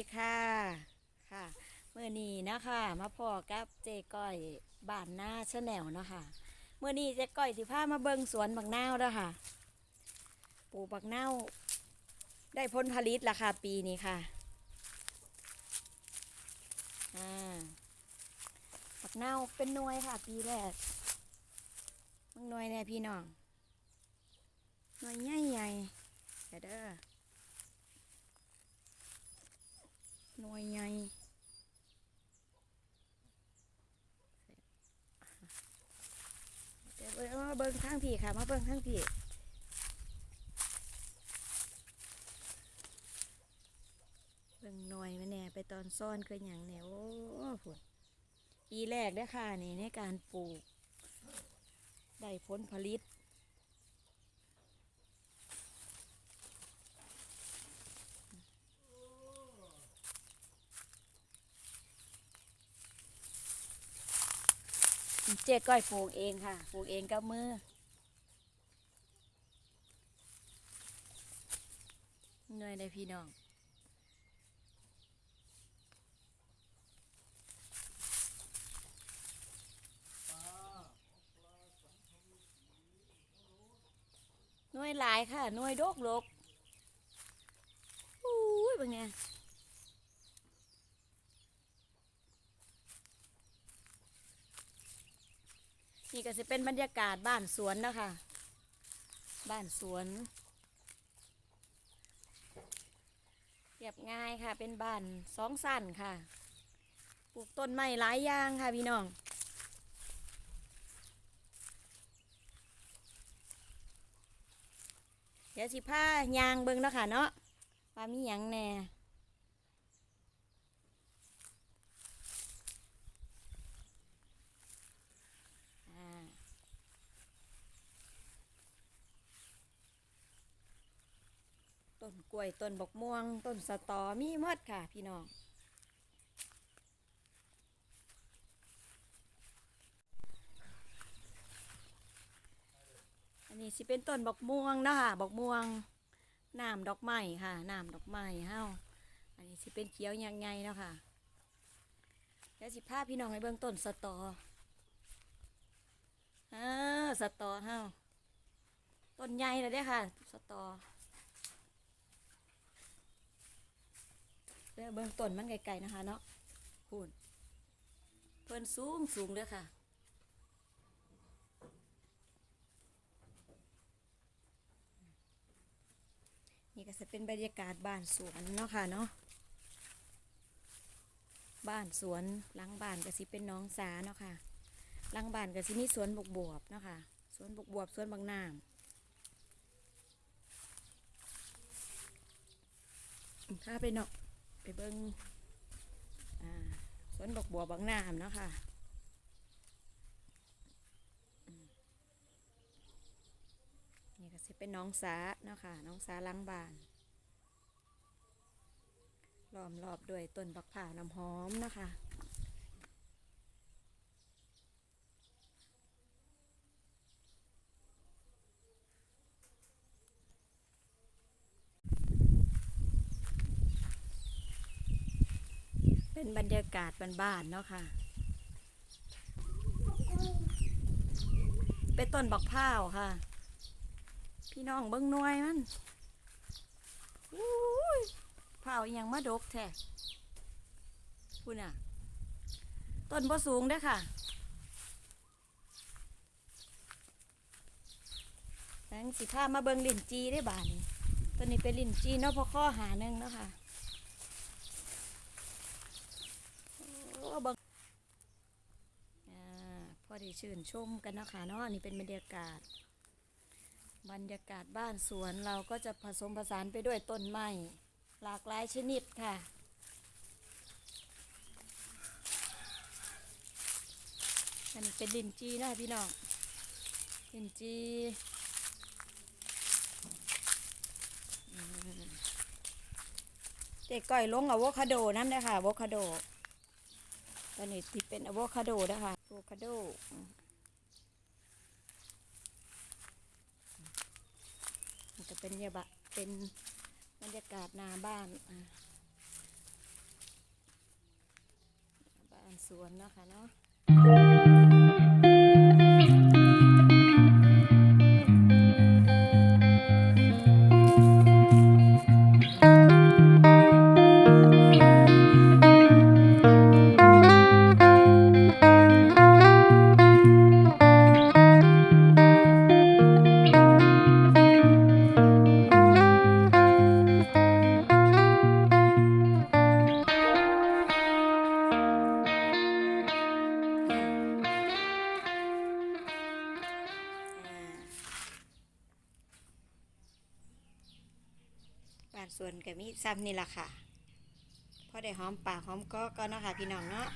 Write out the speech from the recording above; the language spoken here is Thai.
ีค่ะค่ะเมื่อนี้นะคะมาพอกับเจก้อยบ้านหน้าชาแนลเนาะคะเมื่อนี้เจก้อยสิพามาเบิงสวนบักนาวเด้อค่ะปลูกบักนาวได้ผลผลิตราคาปีนี้ค่ะอ่าบักนาวเป็นหน่วยค่ะ ปีแรกมึงหน่วยเนี่ยพี่น้องหน่วยใหญ่ๆเดี๋ยวเด้อ หน่วยใหญ่เดี๋ยว เบิ่งมาเบิ่งทางพี่ค่ะ มาเบิ้งทางพี่เบิ่งหน่อยมาแน่ไปตอนซ่อนคืออย่างเนี่ยโอ้ผลปีแรกเด้ค่ะนี่ในการปลูก ได้ผลผลิต เจ๊ก้อยปลูกเองค่ะปลูกเองกับมือเหนื่อยเลยพี่น้องหน่วยหลายค่ะหน่วยโดกโลกอุ้ยเป็นไง นี่ก็จะเป็นบรรยากาศบ้านสวนนะคะ บ้านสวนเรียบง่ายค่ะ เป็นบ้านสองสั้นค่ะ ปลูกต้นไม้หลายอย่างค่ะพี่น้อง เดี๋ยวสิผ้ายางเบิ่งเนาะค่ะเนาะว่ามีหยังแน่อ่าต้ นกล้วยต้นบกม่วง ต้นสตอมีหมดค่ะ พี่น้องอันนี้สิเป็นต้นบกม่วงนะคะบกม่วงน้ำดอกไม้ค่ะน้ำดอกไม้เฮาอันนี้สิเป็นเขียวยังไงเนาะค่ะแล้วสิพาพี่น้องให้เบิ่งต้นสตอเออสตอเฮาต้นใหญ่เลยเด้ค่ะ สตอ เบิ่งต้นมันไกลๆนะคะ เนาะพูนเพิ่นสูงสูงเด้อค่ะนี่ก็จะเป็นบรรยากาศบ้านสวนเนาะค่ะเนาะบ้านสวนหลังบ้านก็สิเป็นน้องสาเนาะค่ะหลังบ้านก็สิมีสวนบกบวบเนาะค่ะสวนบกบวบสวนบางนามถ้าไปเนาะ ไปเบิ้งสวนบกบัวบางนามนะค่ะนี่ก็สิเป็นน้องสาเนาะค่ะน้องสาล้างบานล้อมรอบด้วยต้นบักผ่าน้ำหอมนะคะ เป็นบรรยากาศบ้านๆเนาะค่ะ เป็นต้นบักพร้าวค่ะ พี่น้องเบิ้งหน่วยมันอุ้ยเผาอหยังมาดกแท้พูน่ะ ต้นบ่สูงเด้อค่ะนังสิพามาเบิงลินจีได้บาทนี่ต้นนี้เป็นลินจีเนาะพอข้อหาหนึ่งเนาะค่ะโอ้ เบิงอ่าพอด้ชื่นชมกันนะคะเนาะนี่เป็นบรรยากาศ บรรยากาศบ้านสวนเราก็จะผสมผสานไปด้วยต้นไม้หลากหลายชนิดค่ะอันนี้เป็นลินจีนะพี่น้องลินจีเด็กก้อยลงอะโวคาโดนั่นนะคะอะโวคาโด อันนี้ที่เป็นอะโวคาโดนะคะอะโวคาโดมันจะเป็นเยบะเป็นบรรยากาศนาบ้านบ้านสวนนะคะเนาะ ส่วนก็มีซ้ำนี่ล่ะค่ะพอได้หอมปากหอมก็ก็เนาะค่ะพี่น้องเนาะ